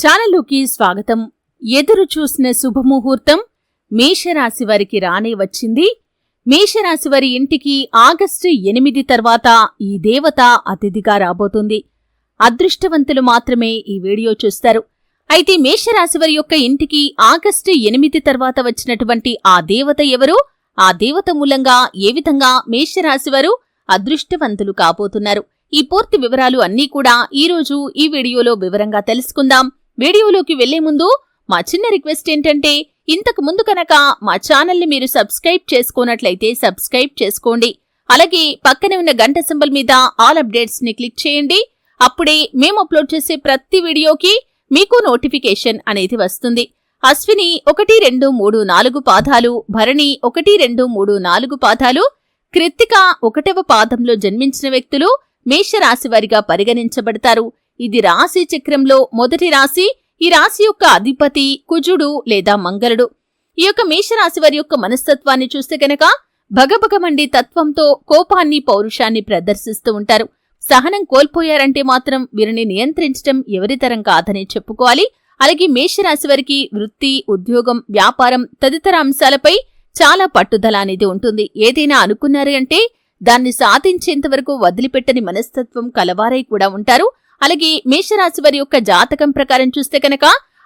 ఛానల్లోకి స్వాగతం. ఎదురు చూసిన శుభముహూర్తం మేషరాశి వారికి రానే వచ్చింది. మేషరాశి వారి ఇంటికి ఆగస్టు ఎనిమిది తర్వాత ఈ దేవత అతిథిగా రాబోతుంది. అదృష్టవంతులు మాత్రమే ఈ వీడియో చూస్తారు. అయితే మేషరాశి వారి యొక్క ఇంటికి ఆగస్టు ఎనిమిది తర్వాత వచ్చినటువంటి ఆ దేవత ఎవరు? ఆ దేవత మూలంగా ఏ విధంగా మేషరాశి వారు అదృష్టవంతులు కాబోతున్నారు? ఈ పూర్తి వివరాలు అన్నీ కూడా ఈ రోజు ఈ వీడియోలో వివరంగా తెలుసుకుందాం. వీడియోలోకి వెళ్ళే ముందు మా చిన్న రిక్వెస్ట్ ఏంటంటే ఇంతకు ముందు కనుక మా ఛానల్ని మీరు సబ్స్క్రైబ్ చేసుకున్నట్లయితే సబ్స్క్రైబ్ చేసుకోండి. అలాగే పక్కనే ఉన్న గంట సింబల్ మీద ఆల్ అప్డేట్స్ని క్లిక్ చేయండి. అప్పుడే మేము అప్లోడ్ చేసే ప్రతి వీడియోకి మీకు నోటిఫికేషన్ అనేది వస్తుంది. అశ్విని ఒకటి రెండు మూడు నాలుగు పాదాలు భరణి ఒకటి రెండు మూడు నాలుగు పాదాలు కృత్తిక ఒకటవ పాదంలో జన్మించిన వ్యక్తులు మేషరాశి వారిగా పరిగణించబడతారు. ఇది రాశి చక్రంలో మొదటి రాశి ఈ రాశి యొక్క అధిపతి కుజుడు లేదా మంగళుడు. ఈ యొక్క మేషరాశి వారి యొక్క మనస్తత్వాన్ని చూస్తే గనక భగభగమండి తత్వంతో కోపాన్ని పౌరుషాన్ని ప్రదర్శిస్తూ ఉంటారు. సహనం కోల్పోయారంటే మాత్రం వీరిని నియంత్రించడం ఎవరితరం కాదని చెప్పుకోవాలి. అలాగే మేషరాశి వారికి వృత్తి ఉద్యోగం వ్యాపారం తదితర అంశాలపై చాలా పట్టుదల అనేది ఉంటుంది. ఏదైనా అనుకున్నారు అంటే దాన్ని సాధించేంత వరకు వదిలిపెట్టని మనస్తత్వం కలవారై కూడా ఉంటారు. అలాగే మేషరాశి వారి యొక్క జాతకం ప్రకారం చూస్తే కనుక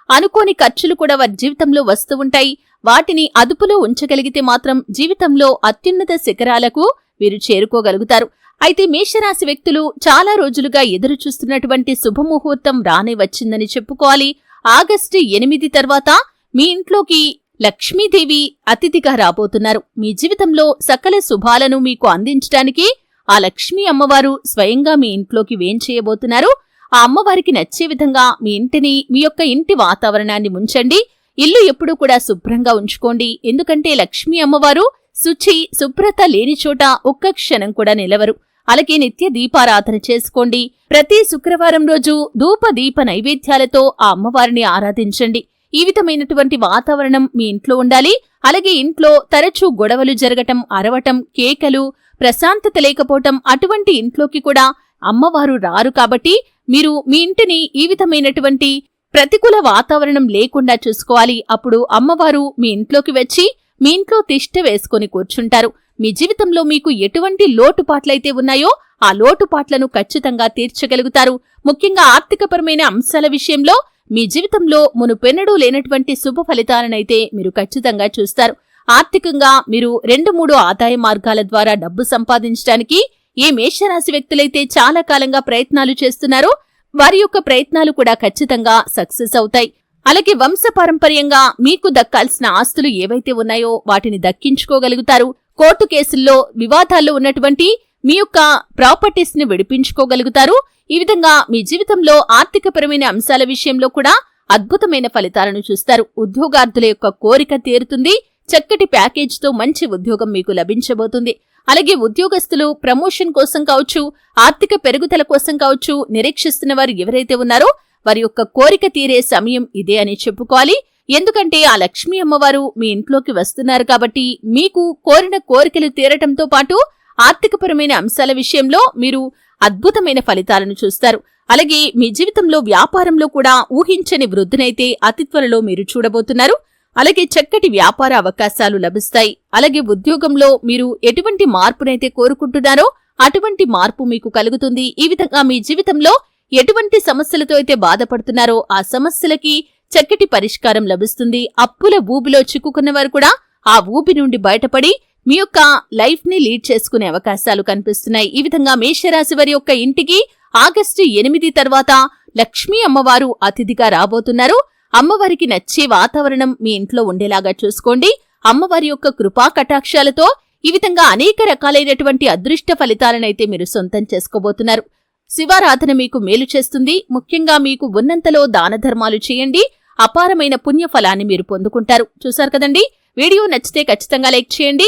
అనుకోని ఖర్చులు కూడా వారి జీవితంలో వస్తూ ఉంటాయి. వాటిని అదుపులో ఉంచగలిగితే మాత్రం జీవితంలో అత్యున్నత శిఖరాలకు వీరు చేరుకోగలుగుతారు. అయితే మేషరాశి వ్యక్తులు చాలా రోజులుగా ఎదురు చూస్తున్నటువంటి శుభముహూర్తం రానే వచ్చిందని చెప్పుకోవాలి. ఆగస్టు ఎనిమిది తర్వాత మీ ఇంట్లోకి లక్ష్మీదేవి అతిథిగా రాబోతున్నారు. మీ జీవితంలో సకల శుభాలను మీకు అందించడానికి ఆ లక్ష్మీ అమ్మవారు స్వయంగా మీ ఇంట్లోకి వేంచేయబోతున్నారు. ఆ అమ్మవారికి నచ్చే విధంగా మీ ఇంటిని మీ యొక్క ఇంటి వాతావరణాన్ని ముంచండి. ఇల్లు ఎప్పుడూ కూడా శుభ్రంగా ఉంచుకోండి. ఎందుకంటే లక్ష్మీ అమ్మవారు శుచి శుభ్రత లేని చోట ఒక్క క్షణం కూడా నిలవరు. అలాగే నిత్య దీపారాధన చేసుకోండి. ప్రతి శుక్రవారం రోజు ధూప దీప నైవేద్యాలతో ఆ అమ్మవారిని ఆరాధించండి. ఈ విధమైనటువంటి వాతావరణం మీ ఇంట్లో ఉండాలి. అలాగే ఇంట్లో తరచూ గొడవలు జరగటం అరవటం కేకలు ప్రశాంతత లేకపోవటం అటువంటి ఇంట్లోకి కూడా అమ్మవారు రారు కాబట్టి మీరు మీ ఇంటిని ఈ విధమైనటువంటి ప్రతికూల వాతావరణం లేకుండా చూసుకోవాలి. అప్పుడు అమ్మవారు మీ ఇంట్లోకి వచ్చి మీ ఇంట్లో తిష్ట వేసుకొని కూర్చుంటారు. మీ జీవితంలో మీకు ఎటువంటి లోటుపాట్లయితే ఉన్నాయో ఆ లోటుపాట్లను ఖచ్చితంగా తీర్చగలుగుతారు. ముఖ్యంగా ఆర్థికపరమైన అంశాల విషయంలో మీ జీవితంలో మునుపెన్నడూ లేనటువంటి శుభ ఫలితాలనైతే మీరు ఖచ్చితంగా చూస్తారు. ఆర్థికంగా మీరు రెండు మూడు ఆదాయ మార్గాల ద్వారా డబ్బు సంపాదించడానికి ఏ మేషరాశి వ్యక్తులైతే చాలా కాలంగా ప్రయత్నాలు చేస్తున్నారో వారి యొక్క ప్రయత్నాలు కూడా ఖచ్చితంగా సక్సెస్ అవుతాయి. అలాగే వంశపారంపర్యంగా మీకు దక్కాల్సిన ఆస్తులు ఏవైతే ఉన్నాయో వాటిని దక్కించుకోగలుగుతారు. కోర్టు కేసుల్లో వివాదాల్లో ఉన్నటువంటి మీ యొక్క ప్రాపర్టీస్ని విడిపించుకోగలుగుతారు. ఈ విధంగా మీ జీవితంలో ఆర్థికపరమైన అంశాల విషయంలో కూడా అద్భుతమైన ఫలితాలను చూస్తారు. ఉద్యోగార్థుల యొక్క కోరిక తీరుతుంది. చక్కటి ప్యాకేజ్తో మంచి ఉద్యోగం మీకు లభించబోతుంది. అలాగే ఉద్యోగస్తులు ప్రమోషన్ కోసం కావచ్చు ఆర్థిక పెరుగుదల కోసం కావచ్చు నిరీక్షిస్తున్న వారు ఎవరైతే ఉన్నారో వారి యొక్క కోరిక తీరే సమయం ఇదే అని చెప్పుకోవాలి. ఎందుకంటే ఆ లక్ష్మీ అమ్మవారు మీ ఇంట్లోకి వస్తున్నారు కాబట్టి మీకు కోరిన కోరికలు తీరటంతో పాటు ఆర్థికపరమైన అంశాల విషయంలో మీరు అద్భుతమైన ఫలితాలను చూస్తారు. అలాగే మీ జీవితంలో వ్యాపారంలో కూడా ఊహించని వృద్ధినైతే అతి త్వరలో మీరు చూడబోతున్నారు. అలాగే చక్కటి వ్యాపార అవకాశాలు లభిస్తాయి. అలాగే ఉద్యోగంలో మీరు ఎటువంటి మార్పునైతే కోరుకుంటున్నారో అటువంటి మార్పు మీకు కలుగుతుంది. ఈ విధంగా మీ జీవితంలో ఎటువంటి సమస్యలతో అయితే బాధపడుతున్నారో ఆ సమస్యలకి చక్కటి పరిష్కారం లభిస్తుంది. అప్పుల ఊబిలో చిక్కుకున్న వారు కూడా ఆ ఊబి నుండి బయటపడి మీ యొక్క లైఫ్ని లీడ్ చేసుకునే అవకాశాలు కనిపిస్తున్నాయి. ఈ విధంగా మేషరాశి వారి యొక్క ఇంటికి ఆగస్టు ఎనిమిది తర్వాత లక్ష్మీ అమ్మవారు అతిథిగా రాబోతున్నారు. అమ్మవారికి నచ్చే వాతావరణం మీ ఇంట్లో ఉండేలాగా చూసుకోండి. అమ్మవారి యొక్క కృపా కటాక్షాలతో ఈ విధంగా అనేక రకాలైనటువంటి అదృష్ట ఫలితాలనైతే మీరు సొంతం చేసుకోబోతున్నారు. శివారాధన మీకు మేలు చేస్తుంది. ముఖ్యంగా మీకు ఉన్నంతలో దాన ధర్మాలు చేయండి. అపారమైన పుణ్యఫలాన్ని మీరు పొందుకుంటారు. చూశారు కదండి? వీడియో నచ్చితే ఖచ్చితంగా లైక్ చేయండి.